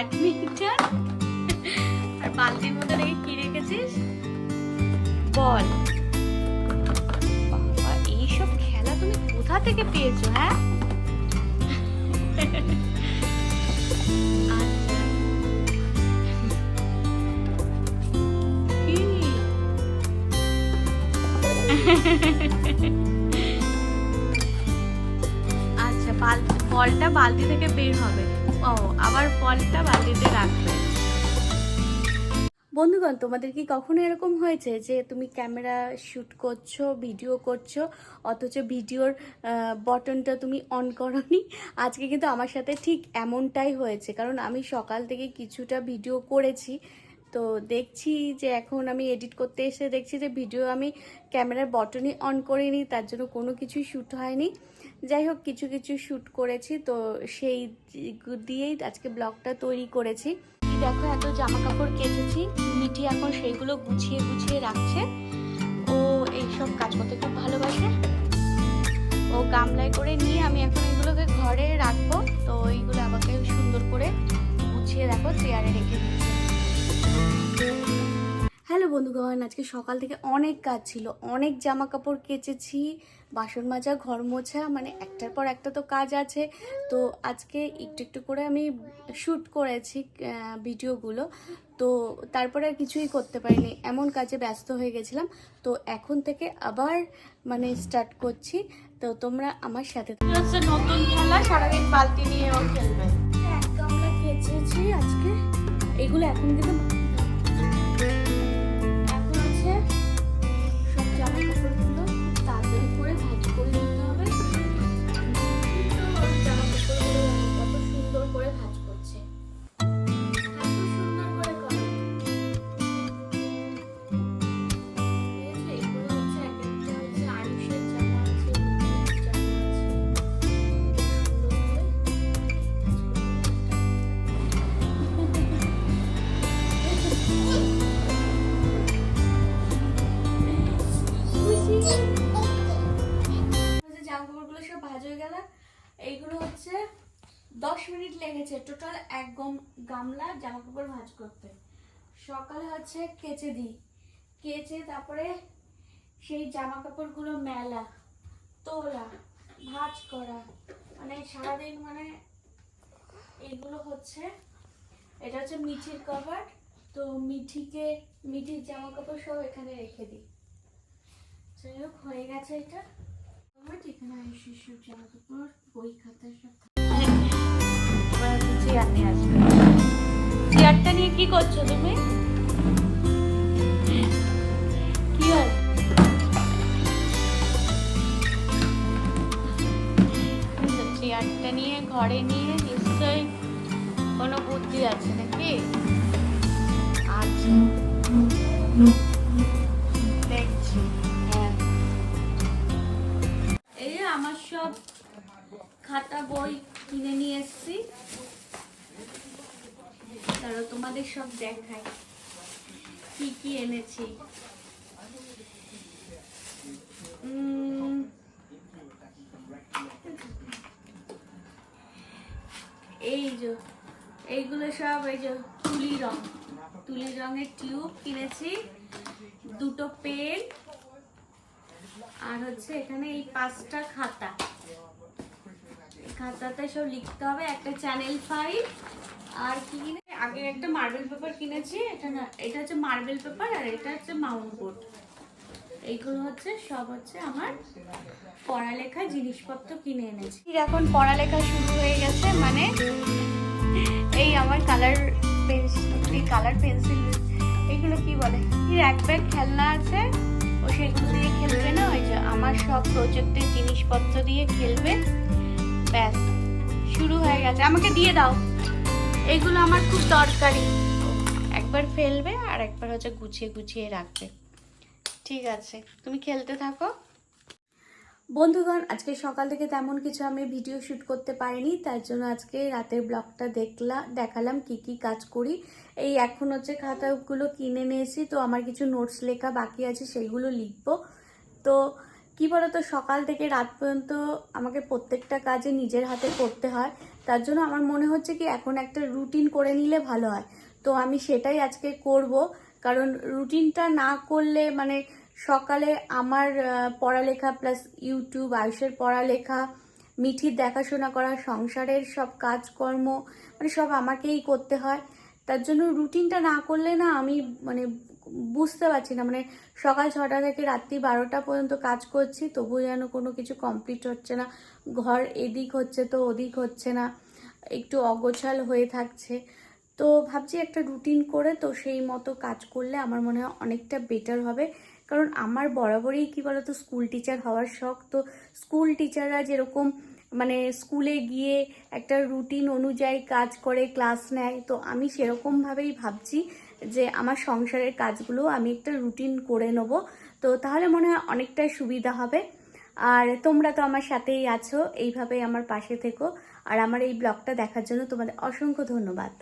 Badminton. আর বালতির মধ্যে দেখে কি রেখেছিস? বল। বাবা, এইসব খেলা তুমি কোথা থেকে পেয়েছ হ্যাঁ? আচ্ছা। আচ্ছা বালতি বলটা বালতি থেকে বের হবে। ও, আবার পলটা বালতিতে রাখবে। বন্ধুগণ, তোমাদের কি কখনো এরকম হয়েছে যে তুমি ক্যামেরা শ্যুট করছ, ভিডিও করছ, অথচ ভিডিওর বটনটা তুমি অন করনি? আজকে কিন্তু আমার সাথে ঠিক এমনটাই হয়েছে। কারণ আমি সকাল থেকে কিছুটা ভিডিও করেছি। তো দেখছি যে এখন আমি এডিট করতে এসে দেখছি যে ভিডিও আমি ক্যামেরার বটনই অন করিনি, তার জন্য কোনো কিছুই শ্যুট হয়নি। যাই হোক, কিছু কিছু শ্যুট করেছি, তো সেই দিয়েই আজকে ব্লগটা তৈরি করেছি। দেখো, এত জামা কাপড় কেচেছি, মিঠি এখন সেইগুলো গুছিয়ে গুছিয়ে রাখছে। ও এইসব কাজ করতে খুব ভালোবাসে। ও গামলায় করে নিয়ে আমি এখন এগুলোকে ঘরে রাখব। তো এইগুলো আমাকে সুন্দর করে গুছিয়ে দেখো, চেয়ারে রেখে বন্ধুগণ আজকে সকাল থেকে অনেক কাজ ছিল। অনেক জামা কাপড় কেচেছি বাসন মাজা ঘর মোছা মানে একটার পর একটা তো কাজ আছে। তো আজকে একটু একটু করে আমি শ্যুট করেছি ভিডিওগুলো। তো তারপরে আর কিছুই করতে পারিনি। এমন কাজে ব্যস্ত হয়ে গেছিলাম। তো এখন থেকে আবার মানে স্টার্ট করছি। তো তোমরা আমার সাথে নতুন খেলা সারাদিন বালতি নিয়ে খেলবে। এক গামলা কেচেছি আজকে। এগুলো এখন কিন্তু ভাজ হয়ে গেল। এইগুলো হচ্ছে দশ মিনিট লেগেছে। টোটাল এক গম- গামলা জামা কাপড় ভাজ করতে। সকালে হচ্ছে কেচে দিই। কেচে তারপরে সেই জামা কাপড়গুলো মেলা, তোলা, ভাজ করা। মানে সারাদিন মানে এগুলো হচ্ছে, এটা হচ্ছে মিঠির কভার তো মিঠিকে, মিঠির জামা কাপড় সব এখানে রেখে দিই। যাই হোক, হয়ে গেছে এটা। চেয়ার নিয়ে চেয়ারটা নিয়ে কি করছ তুমি? কি হয়? চেয়ারটা নিয়ে, ঘরে নিয়ে নিশ্চয়ই কোনো বুদ্ধি আছে নাকি? আচ্ছা। আমার সব খাতা বই কিনে নিয়ে এসেছি। তারও তোমাদের সব দেখাই, কি কি এনেছি। এই যে, এইগুলো সব এই যে তুলি রং তুলি রঙের টিউব কিনেছি, দুটো পেন আর হচ্ছে এখানে এই পাঁচটা খাতা। খাতাতে সব লিখতে হবে, একটা চ্যানেল ফাইভ আর কি কিনে আগে একটা মার্বেল পেপার কিনেছি, এটা না, এটা হচ্ছে মার্বেল পেপার আর এটা হচ্ছে মাউন্ট বোর্ড এইগুলো হচ্ছে, সব হচ্ছে আমার পড়ালেখার জিনিসপত্র কিনে এনেছি। এখন পড়ালেখা শুরু হয়ে গেছে মানে এই আমার কালার পেন্সিল কালার পেন্সিল এগুলো কি বলে? এক ব্যাগ খেলনা আছে। ও সেগুলো দিয়ে খেলবে না, ওই যে আমার সব প্রজেক্টের জিনিসপত্র দিয়ে খেলবে। ব্যাস, শুরু হয়ে গেছে। আমাকে দিয়ে দাও। এগুলো আমার খুব দরকারি। একবার ফেলবে আর একবার হচ্ছে গুছিয়ে গুছিয়ে রাখবে। ঠিক আছে, তুমি খেলতে থাকো। বন্ধুগণ, আজকে সকাল থেকে তেমন কিছু আমি ভিডিও শ্যুট করতে পারিনি, তার জন্য আজকে রাতের ব্লগটা দেখলাম দেখালাম কি কি কাজ করি। এই এখন হচ্ছে খাতাগুলো কিনে নিয়েছি, তো আমার কিছু নোটস লেখা বাকি আছে সেইগুলো লিখব। তো কি বলতো, সকাল থেকে রাত পর্যন্ত আমাকে প্রত্যেকটা কাজে নিজের হাতে করতে হয়, তার জন্য আমার মনে হচ্ছে কি এখন একটা রুটিন করে নিলে ভালো হয়। তো আমি সেটাই আজকে করব, কারণ রুটিনটা না করলে মানে সকালে আমার পড়ালেখা প্লাস ইউটিউব আয়ুষের পড়ালেখা, মিঠির দেখাশোনা করা, সংসারের সব কাজকর্ম মানে সব আমাকেই করতে হয়। তার জন্য রুটিনটা না করলে না আমি মানে বুঝতে পারছি না। মানে সকাল ছটা থেকে রাত্রি বারোটা পর্যন্ত কাজ করছি, তবু যেন কোনো কিছু কমপ্লিট হচ্ছে না। ঘর এদিক হচ্ছে তো ওদিক হচ্ছে না, একটু অগোছাল হয়ে থাকছে। তো ভাবছি একটা রুটিন করে তো সেই মতো কাজ করলে আমার মনে হয় অনেকটা বেটার হবে। কারণ আমার বরাবরই কি বলতো স্কুল টিচার হওয়ার শখ। তো স্কুল টিচাররা যেরকম মানে স্কুলে গিয়ে একটা রুটিন অনুযায়ী কাজ করে ক্লাস নেয়, তো আমি সেরকমভাবেই ভাবছি যে আমার সংসারের কাজগুলো আমি একটা রুটিন করে নেব। তো তাহলে মনে হয় অনেকটাই সুবিধা হবে। আর তোমরা তো আমার সাথেই আছো, এইভাবেই আমার পাশে থেকো। আর আমার এই ব্লগটা দেখার জন্য তোমাদের অসংখ্য ধন্যবাদ।